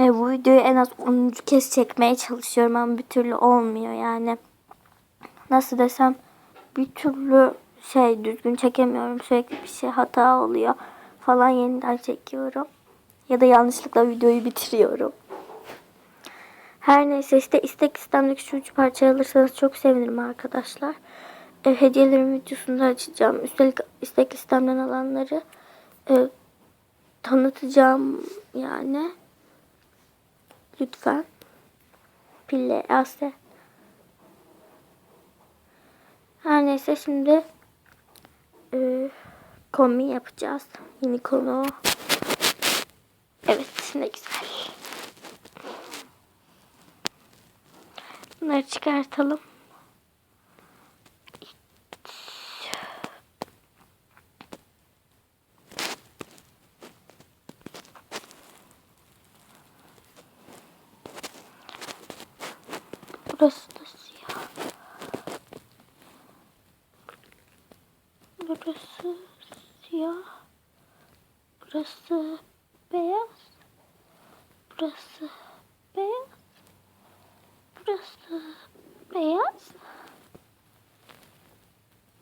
E, bu videoyu en az 10. kez çekmeye çalışıyorum ama bir türlü olmuyor yani. Nasıl desem bir türlü şey düzgün çekemiyorum. Sürekli bir şey hata oluyor falan yeniden çekiyorum. Ya da yanlışlıkla videoyu bitiriyorum. Her neyse işte istek istemdeki şu üç parçayı alırsanız çok sevinirim arkadaşlar. E, hediyelerin videosunu da açacağım. Üstelik istek listemden alanları e, tanıtacağım yani. Lütfen. Pille, Asya. Her neyse şimdi e, kombi yapacağız. Yeni konu. Evet ne güzel. Bunları çıkartalım. Burası da siyah. Burası siyah. Burası beyaz. Burası beyaz. Burası beyaz.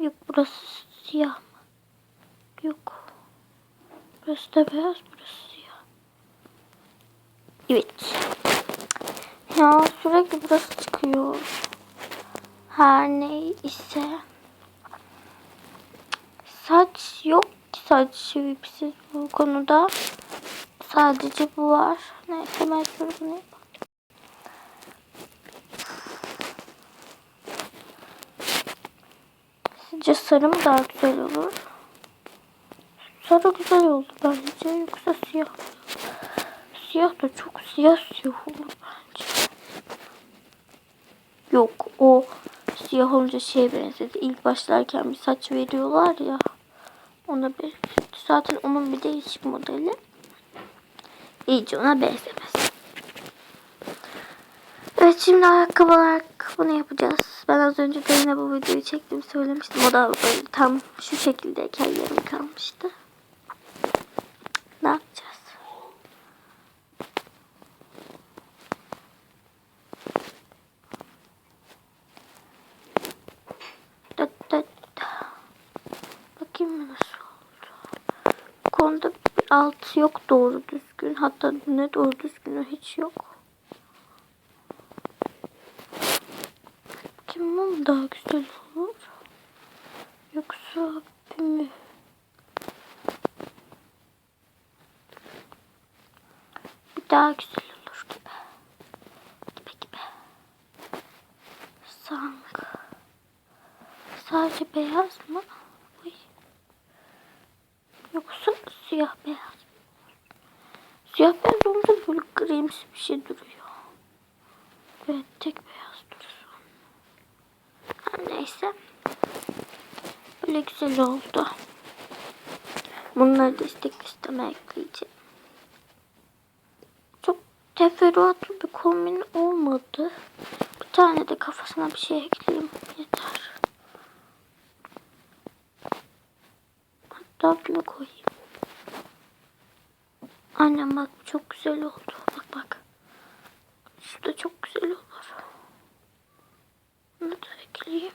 Yok burası siyah mı? Yok. Burası da beyaz, burası siyah. Evet. Ya sürekli burası çıkıyor. Her neyse. Saç yok ki saç şivipsiz bu konuda. Sadece bu var. Neyse ben şöyle bunu yapayım. Sizce sarı mı daha güzel olur? Sarı güzel oldu bence. Yoksa siyah. Siyah da çok siyah siyah olur. Yok o siyah olunca şeye benzedi. İlk başlarken bir saç veriyorlar ya. Ona bir zaten onun bir değişik modeli. İyice ona benzemez. Evet şimdi ayakkabı bunu yapacağız. Ben az önce de bu videoyu çektim söylemiştim. O da böyle tam şu şekildeyken yarım kalmıştı. Ne yapacağız? Dıt dıt. Bakayım mı nasıl oldu? Bu altı yok doğru düzgün. Hatta ne doğru düzgünü hiç yok. Bakayım mı daha güzel olur? Yoksa bir mi? Bir daha güzel olur gibi. Gibi gibi. Sanki. Sadece beyaz mı? Uy. Yoksa siyah beyaz? Siyah beyaz olunca böyle grimsi bir şey duruyor. Evet tek beyaz dursun. Her neyse. Böyle güzel oldu. Bunları da istek listeme ekleyeceğim. Çok teferruatlı bir kombin olmadı. Bir tane de kafasına bir şey ekleyeyim. Yeter. Hatta bunu koyayım. Annem bak çok güzel oldu. Bak bak. Şu da çok güzel olur. Bunu da ekleyeyim.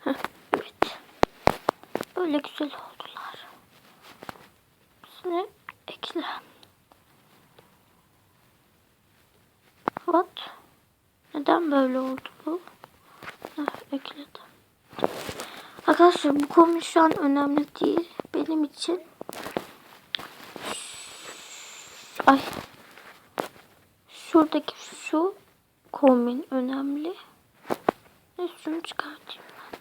Heh, evet. Böyle güzel oldular. Şimdi ekle. What? Neden böyle oldu bu? Heh, ekledim. Arkadaşlar bu konu şu an önemli değil. Benim için. Ay. Şuradaki şu kombin önemli. Ne şunu çıkartayım ben.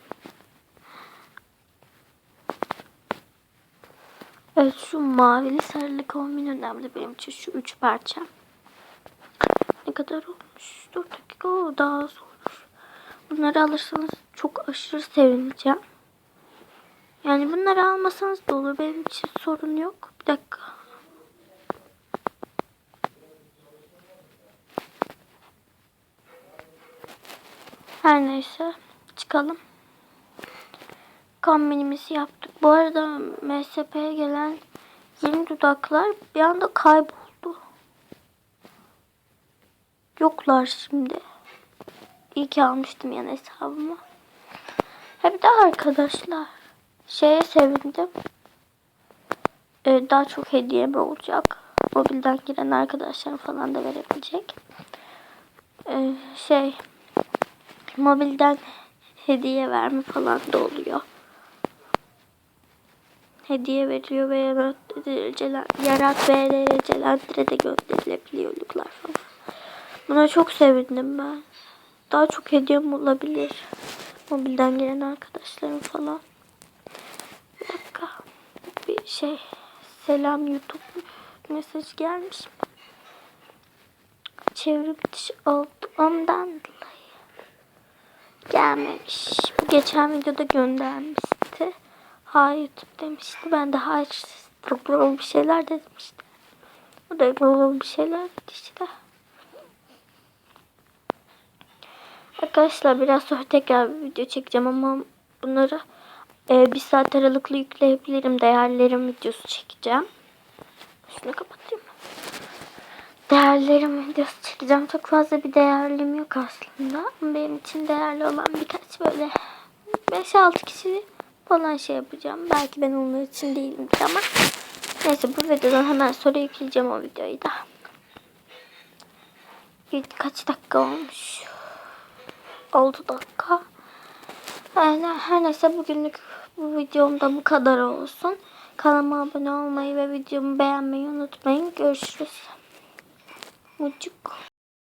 Evet şu mavili sarılı kombin önemli benim için. Şu üç parça. Ne kadar olmuş? 4 dakika o daha az olur. Bunları alırsanız çok aşırı sevineceğim. Yani bunları almasanız da olur. Benim için sorun yok. Bir dakika. Her neyse. Çıkalım. Kombinimizi yaptık. Bu arada MSP'ye gelen yeni dudaklar bir anda kayboldu. yoklar şimdi. İyi ki almıştım yan hesabıma. Hem de arkadaşlar şeye sevindim. Ee, daha çok hediye mi olacak? Mobilden giren arkadaşlarım falan da verebilecek. Ee, şey mobilden hediye verme falan da oluyor. Hediye veriyor ve yarat, ve derecelendire de gönderilebiliyorluklar falan. Buna çok sevindim ben. Daha çok hediyem olabilir. Mobilden gelen arkadaşlarım falan. Bir dakika. Bir şey. Selam YouTube mesaj gelmiş. Çevrim dışı oldu. Dolayı. Gelmemiş. Bu geçen videoda göndermişti. Hayır demişti. Ben de hayır bir şeyler işte. O da bir şeyler işte. Arkadaşlar biraz sonra tekrar bir video çekeceğim ama bunları e, bir saat aralıklı yükleyebilirim. Değerlerim videosu çekeceğim. Şunu kapatayım. Değerlerim videosu çekeceğim. Çok fazla bir değerlim yok aslında. Benim için değerli olan birkaç böyle 5-6 kişi falan şey yapacağım. Belki ben onlar için değilimdir ama neyse bu videodan hemen sonra yükleyeceğim o videoyu da. Kaç dakika olmuş? 6 dakika. Yani her neyse bugünlük bu videomda bu kadar olsun. Kanalıma abone olmayı ve videomu beğenmeyi unutmayın. Görüşürüz. 我就。